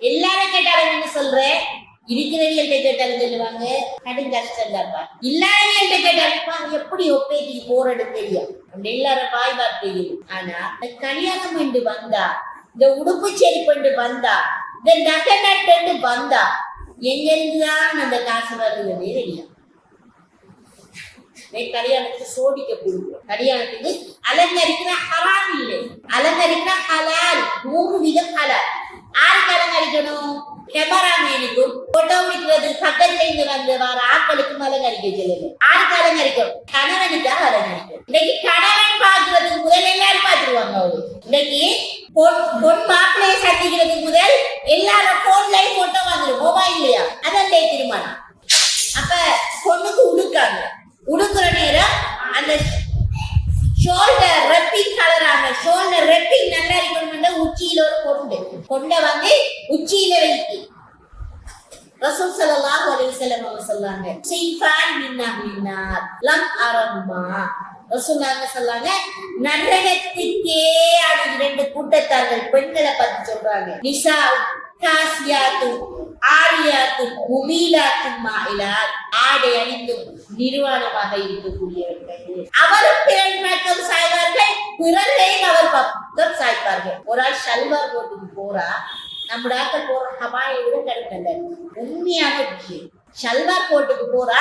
எல்லாரும் கேட்டாலும் என்ன சொல்றேன் இருக்கிறவங்கள்ட்ட கேட்டாலும் சொல்லுவாங்க கடும் கஷ்டம் தான்ப்பா இல்லாதவங்கள்ட்ட கேட்டாலும்ப்பா எப்படி ஒப்பேத்தி போறது தெரியும். அப்படி எல்லாரும் வாய் தெரியும். ஆனா இந்த கல்யாணம் என்று வந்தா இந்த உடுப்பு செருப்பு வந்தா இந்த நகை நட்டு வந்தா எங்க அந்த காசு வருதுன்னே தெரியும். கல்யாணத்துக்கு சோடிக்க கொடுக்கும் கல்யாணத்துக்கு அலங்கரிக்கிற ஹலால் இல்லை. அலங்கரிக்கிற ஹலால். நூறு விதம் ஹலால். யாருக்கு கேமராமேனுக்கும் போட்டோ பிடிக்கிறது பக்கத்துல இருந்து வந்து வர ஆட்களுக்கும் அலங்கரிக்க சொல்லணும் ஆளுக்கு அலங்கரிக்கும். கணவனுக்காக அலங்கரிக்கும். இன்னைக்கு கணவன் பாக்குறதுக்கு முதல் எல்லாரும் பாத்துருவாங்க அவரு. இன்னைக்கு பொன் பொன் மாப்பிள்ளையை சந்திக்கிறதுக்கு முதல் எல்லாரும் போன்லயும் போட்டோ வாங்குறோம் மொபைல்லையா அதான் திருமணம். அப்ப பொண்ணுக்கு உடுக்காங்க. உடுக்குற நேரம் அந்த shoulder wrapping colour shoulder wrapping நல்லா இருக்கணும் உச்சியில ஒரு கொண்டு கொண்ட வந்து உச்சியில வைத்து. ரசூல் ஸல்லல்லாஹு அலைஹி வஸல்லம் அவங்க சொல்றாங்க சீஃபான் மின்னா மின்னார் லம் அரம்மா ரசூலுல்லாஹி சொல்லாங்க நரகத்துக்கே அது இரண்டு கூட்டத்தார்கள் பெண்களை பத்தி சொல்றாங்க நிஷா காசியாத்து ஆரியாத்து முமீலாத்து மாயிலார் ஆடை அணிந்தும் நிர்வாணமாக இருக்கக்கூடியவர்கள் அவரும் பிறர் பக்கம் சாய்வார்கள் பிறரையும் அவர் பக்கம் சாய்ப்பார்கள் ஒரு ஆள் சல்வார் போட்டுக்கு போறா நம்ம ஆக்கள் போற ஹவாயை விட கிடைக்கல உண்மையான விஷயம். சல்வார் போட்டுக்கு போறா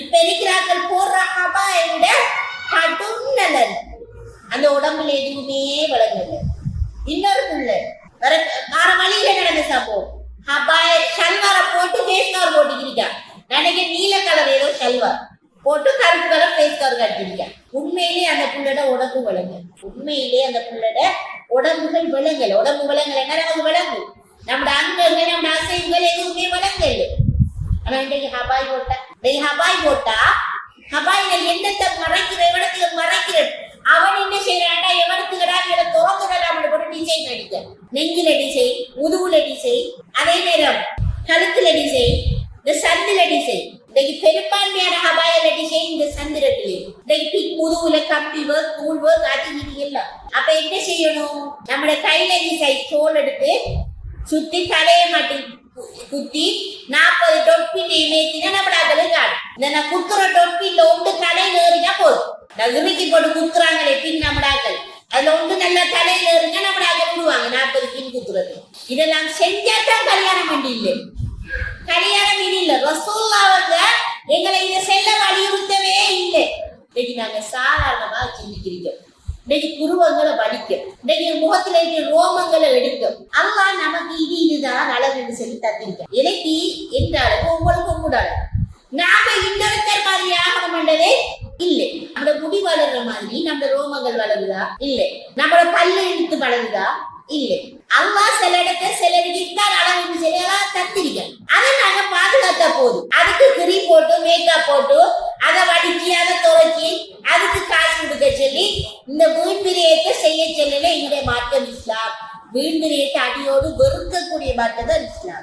இப்ப இருக்கிறார்கள் போற ஹவாயை விட கடும் நலன். அந்த உடம்புல எதுவுமே வழங்கல இன்னொரு புள்ள வர வேற வழியில நடந்த சம்பவம். ஹபாய ஷல்வார போட்டு ஃபேஸ் கவர் போட்டுக்கிறிக்கா நினைக்க நீல கலர் ஏதோ ஷல்வார் போட்டு கருப்பு கலர் ஃபேஸ் கவர் கட்டிருக்கா உண்மையிலேயே அந்த புள்ளோட உடம்பு விளங்கு. உண்மையிலேயே அந்த புள்ளோட உடம்புகள் விளங்கல. உடம்பு விளங்கலைன்னா நமக்கு விளங்கு നമ്മുടെ அங்கங்க நம்ம அசைவுகள் எதுவுமே விளங்கல ஆனா இன்றைக்கு ஹபாய் போட்டா இன்னைக்கு ஹபாய் போட்டா ஹபாயில என்னத்தை மறைக்கிற எவனத்துக்கு மறைக்கிற அவன் என்ன செய்யறான்டா எவனத்துக்கடா இதை திறந்துடலாம் அவனை ஒரு டிசைன் அடிக்க நெஞ்சில டிசைன் முதுகுல டிசைன் அதே நேரம் கழுத்துல டிசைன் இந்த சந்தில டிசைன் இன்னைக்கு பெரும்பான்மையான ஹபாயில டிசைன் இந்த சந்திரத்திலே இன்னைக்கு பின் முதுகுல கம்பி ஒர்க் நூல் ஒர்க் அது இது எல்லாம் அப்ப என்ன செய்யணும் நம்மளோட கையில டிசைன் தோல் எடுத்து சுத்தி தலையை மாட்டி குத்தி நாற்பது டொப்பின் மேத்தினா நம்ம அதில் காணும் இந்த நான் குத்துற டொப்பின்ல ஒன்று தலை ஏறினா போதும். நான் இறுக்கி போட்டு குத்துறாங்களே பின் நம்மடாக்கள். அதுல ஒன்று நல்லா தலை நேறினா நம்ம அதை விடுவாங்க நாற்பது பின் குத்துறது. இதெல்லாம் செஞ்சா தான் கல்யாணம் பண்ணி இல்லை கல்யாணம் இது இல்லை ரசூல்லா வந்து எங்களை இதை செல்ல வலியுறுத்தவே இல்லை. இன்னைக்கு நாங்க சாதாரணமா சிந்திக்கிறோம். இன்னைக்கு புருவங்களை வலிக்கும். இன்னைக்கு முகத்துல இருக்கிற ரோமங்களை எடுக்கும். அல்லா நமக்கு இது இதுதான் அழகுன்னு சொல்லி தந்திருக்க எனக்கு எந்த அழகு உங்களுக்கு உங்களோட அழகு நாம இன்னொருத்தர் மாதிரி ஆகணும் பண்ணதே இல்லை. நம்ம முடி வளர்ற மாதிரி நம்ம ரோமங்கள் வளருதா? இல்லை. நம்மளோட பல்லு இழுத்து வளருதா? இல்லை. அல்லாஹ் சில இடத்துல சிலருக்கு தான் அழகுன்னு சொல்லி எல்லாம் அதை நாங்க பாதுகாத்த போதும். அதுக்கு கிரி போட்டு மேக்கப் போட்டு அதை வடிச்சு அதை துவைச்சி அதுக்கு காசு கொடுக்க சொல்லி இந்த வீண்பிரியத்தை செய்ய சொல்லல. இந்த மார்க்கம் இஸ்லாம். வீண்பிரியத்தை அடியோடு வெறுக்கக்கூடிய மார்க்கம் தான் இஸ்லாம்.